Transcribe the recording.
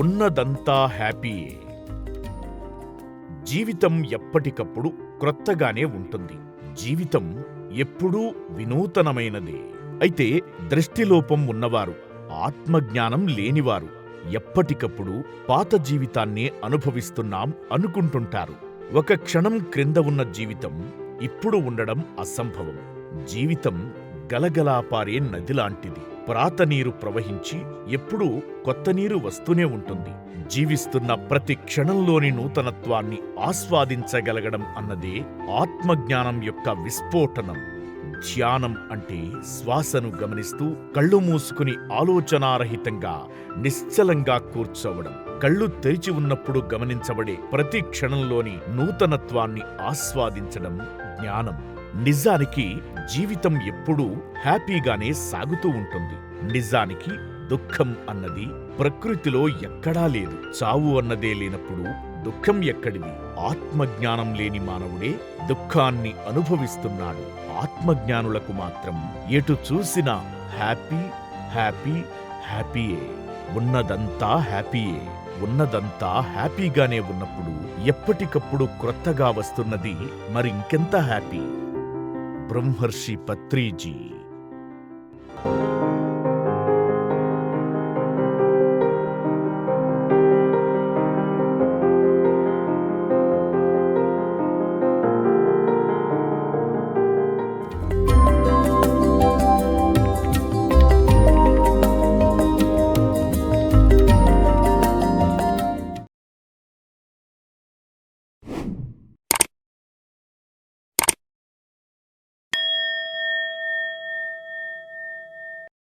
ఉన్నదంతా హ్యాపీయే జీవితం ఎప్పటికప్పుడు క్రొత్తగానే ఉంటుంది. జీవితం ఎప్పుడూ వినూతనమైనదే. అయితే దృష్టిలోపం ఉన్నవారు ఆత్మజ్ఞానం లేనివారు ఎప్పటికప్పుడు పాత జీవితాన్నే అనుభవిస్తున్నాం అనుకుంటుంటారు. ఒక క్షణం క్రింద ఉన్న జీవితం ఇప్పుడు ఉండడం అసంభవం. జీవితం గలగలాపారే నదిలాంటిది ప్రాత నీరు ప్రవహించి ఎప్పుడూ కొత్త నీరు వస్తూనే ఉంటుంది. జీవిస్తున్న ప్రతి క్షణంలోని నూతనత్వాన్ని ఆస్వాదించగలగడం అన్నదే ఆత్మజ్ఞానం యొక్క విస్ఫోటనం. ధ్యానం అంటే శ్వాసను గమనిస్తూ కళ్ళు మూసుకుని ఆలోచనారహితంగా నిశ్చలంగా కూర్చోవడం. కళ్ళు తెరిచి ఉన్నప్పుడు గమనించబడే ప్రతి క్షణంలోని నూతనత్వాన్ని ఆస్వాదించడం జ్ఞానం. నిజానికి జీవితం ఎప్పుడూ హ్యాపీగానే సాగుతూ ఉంటుంది. నిజానికి దుఃఖం అన్నది ప్రకృతిలో ఎక్కడా లేదు. చావు అన్నదే లేనప్పుడు దుఃఖం ఎక్కడిది? ఆత్మజ్ఞానం లేని మానవుడే దుఃఖాన్ని అనుభవిస్తున్నాడు. ఆత్మజ్ఞానులకు మాత్రం ఎటు చూసినా హ్యాపీ హ్యాపీ హ్యాపీయే. ఉన్నదంతా హ్యాపీయే. ఉన్నదంతా హ్యాపీగానే ఉన్నప్పుడు ఎప్పటికప్పుడు క్రొత్తగా వస్తున్నది మరింకెంత హ్యాపీ? ब्रह्मर्षि पत्री जी।